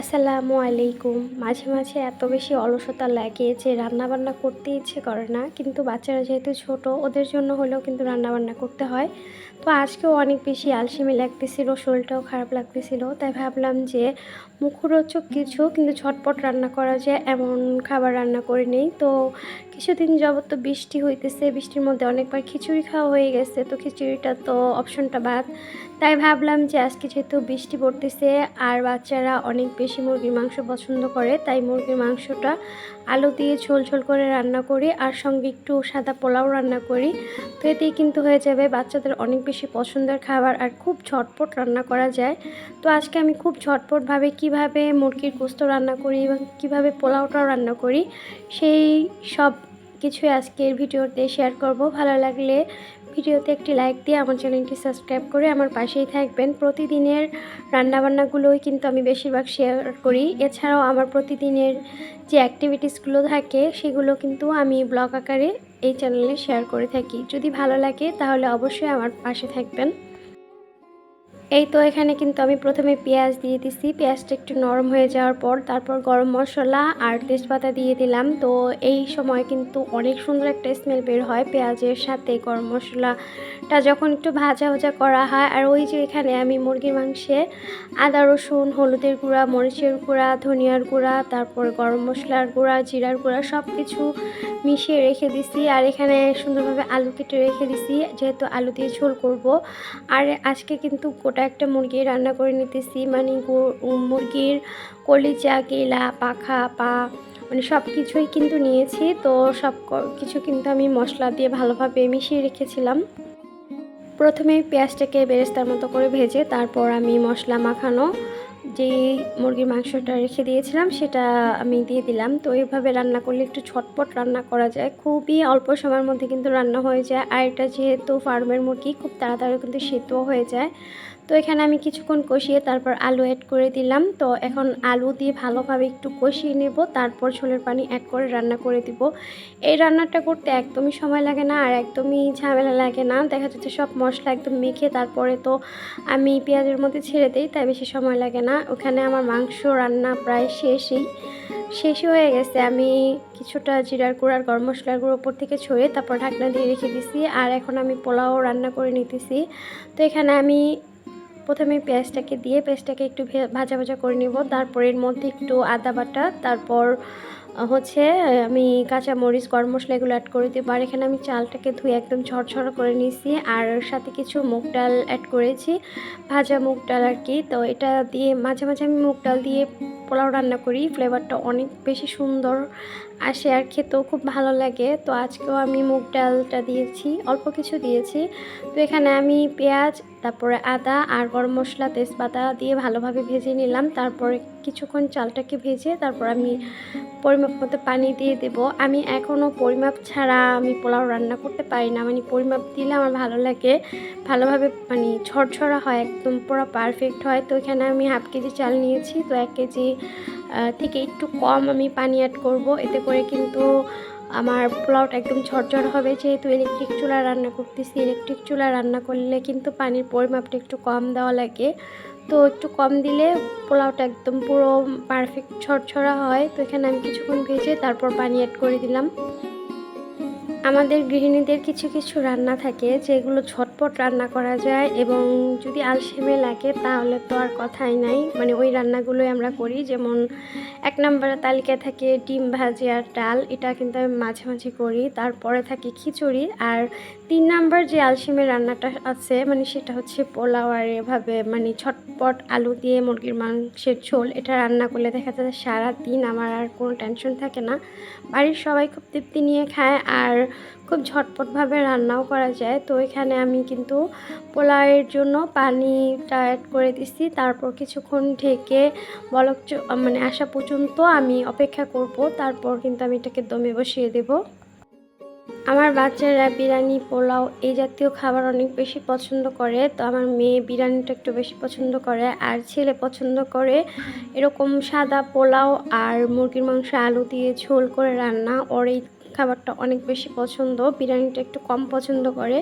আসসালামু আলাইকুম। মাঝে মাঝে এত বেশি অলসতা লাগে যে রান্নাবান্না করতে ইচ্ছে করে না, কিন্তু বাচ্চারা যেহেতু ছোট, ওদের জন্য হলেও কিন্তু রান্নাবান্না করতে হয়। তো আজকেও অনেক বেশি আলসেমি লাগতেছিল, শরীরটাও খারাপ লাগতেছিল। তাই ভাবলাম যে মুখরোচক কিছু, কিন্তু ঝটপট রান্না করা যায়, এমন খাবার রান্না করে নেই। তো কিছুদিন যাবৎ তো বৃষ্টি হইতেছে, বৃষ্টির মধ্যে অনেকবার খিচুড়ি খাওয়া হয়ে গেছে, তো খিচুড়িটা তো অপশনটা বাদ। তাই ভাবলাম যে আজকে যেহেতু বৃষ্টি পড়তেছে, আর বাচ্চারা অনেক বেশি মুরগির মাংস পছন্দ করে, তাই মুরগির মাংসটা আলু দিয়ে ঝোল ঝোল করে রান্না করি, আর সঙ্গে একটু সাদা পোলাও রান্না করি। তো এতেই কিন্তু হয়ে যাবে, বাচ্চাদের অনেক বেশি পছন্দের খাবার আর খুব ঝটপট রান্না করা যায়। তো আজকে আমি খুব ঝটপটভাবে কীভাবে মুরগির গোস্ত রান্না করি এবং কীভাবে পোলাওটাও রান্না করি, সেই সব কিছুই আজকের ভিডিওতে শেয়ার করব। ভালো লাগলে ভিডিওতে একটি লাইক দিয়ে আমার চ্যানেলটি সাবস্ক্রাইব করে আমার পাশেই থাকবেন। প্রতিদিনের রান্নাবান্নাগুলোই কিন্তু আমি বেশিরভাগ শেয়ার করি। এছাড়াও আমার প্রতিদিনের যে অ্যাক্টিভিটিসগুলো থাকে, সেগুলো কিন্তু আমি ব্লগ আকারে এই চ্যানেলে শেয়ার করে থাকি। যদি ভালো লাগে তাহলে অবশ্যই আমার পাশে থাকবেন। এই তো এখানে কিন্তু আমি প্রথমে পেঁয়াজ দিয়ে দিছি। পেঁয়াজটা একটু নরম হয়ে যাওয়ার পর তারপর গরম মশলা আর তেজপাতা দিয়ে দিলাম। তো এই সময় কিন্তু অনেক সুন্দর একটা স্মেল বের হয় পেঁয়াজের সাথে গরম মশলাটা যখন একটু ভাজা ভাজা করা হয়। আর ওই যে এখানে আমি মুরগির মাংসে আদা, রসুন, হলুদের গুঁড়া, মরিচের গুঁড়া, ধনিয়ার গুঁড়া, তারপর গরম মশলার গুঁড়া, জিরার গুঁড়া সব কিছু মিশিয়ে রেখে দিছি। আর এখানে সুন্দরভাবে আলু কেটে রেখে দিছি। যেহেতু আলু দিয়ে ঝোল করব। আর আজকে কিন্তু গোটা একটা মুরগি রান্না করে নিতেছি। মানে মুরগির কলিজা কেলা, পাখা, পা মানে সব কিছুই কিন্তু নিয়েছি। তো সব কিছু কিন্তু আমি মশলা দিয়ে ভালোভাবে মিশিয়ে রেখেছিলাম। প্রথমে পেঁয়াজটাকে বেরেস্তার মতো করে ভেজে তারপর আমি মশলা মাখানো যে মুরগির মাংসটা রেখে দিয়েছিলাম, সেটা আমি দিয়ে দিলাম। তো এইভাবে রান্না করলে একটু ছটপট রান্না করা যায়। খুবই অল্প সময়ের মধ্যে কিন্তু রান্না হয়ে যায়। আর এটা যেহেতু ফার্মের মুরগি, খুব তাড়াতাড়ি কিন্তু সেদ্ধও হয়ে যায়। তো এখানে আমি কিছুক্ষণ কষিয়ে তারপর আলু অ্যাড করে দিলাম। তো এখন আলু দিয়ে ভালোভাবে একটু কষিয়ে নেব, তারপর ঝোলের পানি অ্যাড করে রান্না করে দিব। এই রান্নাটা করতে একদমই সময় লাগে না আর একদমই ঝামেলা লাগে না। দেখা যাচ্ছে সব মশলা একদম মেখে তারপরে তো আমি পেঁয়াজের মধ্যে ছেড়ে দিই, তাই বেশি সময় লাগে না। ওখানে আমার মাংস রান্না প্রায় শেষই শেষ হয়ে গেছে। আমি কিছুটা জিরার গুঁড়ো, গরম মশলার গুঁড়ো ওপর থেকে ছড়িয়ে তারপর ঢাকনা দিয়ে রেখে দিছি। আর এখন আমি পোলাও রান্না করে নিতেছি। তো এখানে আমি প্রথমে পেঁয়াজটাকে দিয়ে পেঁয়াজটাকে একটু ভাজা ভাজা করে নিব। তারপরের মধ্যে একটু আদা বাটা, তারপর হচ্ছে, আমি কাঁচা মরিচ গরম মশলা এগুলো অ্যাড করে দেবো। আর এখানে আমি চালটাকে ধুয়ে একদম ঝরঝর করে নিয়েছি। আর সাথে কিছু মুগ ডাল অ্যাড করেছি, ভাজা মুগ ডাল আর কি। তো এটা দিয়ে মাঝে মাঝে আমি মুগ ডাল দিয়ে পোলাও রান্না করি। ফ্লেভারটা অনেক বেশি সুন্দর আসে আর খেতেও খুব ভালো লাগে। তো আজকেও আমি মুগ ডালটা দিয়েছি, অল্প কিছু দিয়েছি। তো এখানে আমি পেঁয়াজ, তারপরে আদা আর গরম মশলা, তেজপাতা দিয়ে ভালোভাবে ভেজে নিলাম। তারপরে কিছুক্ষণ চালটাকে ভেজে তারপর আমি পরিমাপ মতো পানি দিয়ে দেব। আমি এখনও পরিমাপ ছাড়া আমি পোলাও রান্না করতে পারি না। মানে পরিমাপ দিলে আমার ভালো লাগে। ভালোভাবে মানে ছড়ছড়া হয়, একদম পুরো পারফেক্ট হয়। তো এখানে আমি হাফ কেজি চাল নিয়েছি। তো এক কেজি থেকে একটু কম আমি পানি অ্যাড করব। এতে করে কিন্তু আমার পোলাওটা একদম ঝরঝর হবে। যেহেতু ইলেকট্রিক চুলা রান্না করতেছি ইলেকট্রিক চুলা রান্না করলে কিন্তু পানির পরিমাপটা একটু কম দেওয়া লাগে। তো একটু কম দিলে পোলাওটা একদম পুরো পারফেক্ট ছড়ছড়া হয়। তো এখানে আমি কিছুক্ষণ ভেজে তারপর পানি অ্যাড করে দিলাম। আমাদের গৃহিণীদের কিছু কিছু রান্না থাকে যেগুলো ঝটপট রান্না করা যায় এবং যদি আলসেমে লাগে তাহলে তো আর কথাই নাই। মানে ওই রান্নাগুলোই আমরা করি। যেমন এক নম্বরের তালিকায় থাকে ডিম ভাজি আর ডাল। এটা কিন্তু আমি মাঝে মাঝে করি। তারপরে থাকে খিচুড়ি। আর তিন নাম্বার যে আলসেমের রান্নাটা আছে মানে সেটা হচ্ছে পোলাও আর এভাবে মানে ছটপট আলু দিয়ে মুরগির মাংসের ঝোল, এটা রান্না করলে দেখা যায় সারাদিন আমার আর কোনো টেনশন থাকে না। বাড়ির সবাই খুব তৃপ্তি নিয়ে খায়। আর খুব ঝটপটভাবে রান্নাও করা যায়। তো এখানে আমি কিন্তু পোলাওয়ের জন্য পানিটা অ্যাড করে দিচ্ছি তারপর কিছুক্ষণ ঢেকে বলক মানে আসা পর্যন্ত আমি অপেক্ষা করব। তারপর কিন্তু আমি এটাকে দমে বসিয়ে দেবো। আমার বাচ্চারা বিরিয়ানি, পোলাও এই জাতীয় খাবার অনেক বেশি পছন্দ করে। তো আমার মেয়ে বিরিয়ানিটা একটু বেশি পছন্দ করে আর ছেলে পছন্দ করে এরকম সাদা পোলাও আর মুরগির মাংস, আলু দিয়ে ঝোল করে রান্না। ওর এই খাবারটা অনেক বেশি পছন্দ। বিরিয়ানিটা একটু কম পছন্দ করে।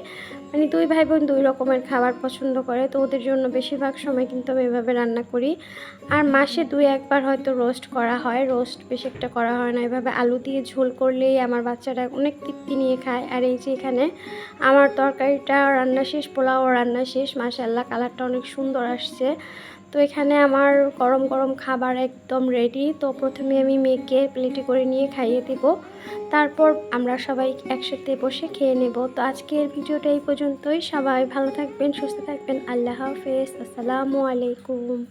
মানে দুই ভাই বোন দুই রকমের খাবার পছন্দ করে, তো ওদের জন্য বেশিরভাগ সময় কিন্তু আমি এভাবে রান্না করি। আর মাসে দুই একবার হয়তো রোস্ট করা হয়। রোস্ট বেশি একটা করা হয় না। এভাবে আলু দিয়ে ঝোল করলেই আমার বাচ্চারা অনেক তৃপ্তি নিয়ে খায়। আর এই যে এখানে আমার তরকারিটা রান্না শেষ, পোলাও রান্না শেষ মাসাল্লাহ কালারটা অনেক সুন্দর আসছে। তো এখানে আমার গরম গরম খাবার একদম রেডি তো প্রথমে আমি মেয়েকে প্লেটে করে নিয়ে খাইয়ে দেব। তারপর আমরা সবাই একসাথে বসে খেয়ে নেব। তো আজকের ভিডিওটা এই পর্যন্তই। সবাই ভালো থাকবেন, সুস্থ থাকবেন। আল্লাহ হাফেজ। আসসালামু আলাইকুম।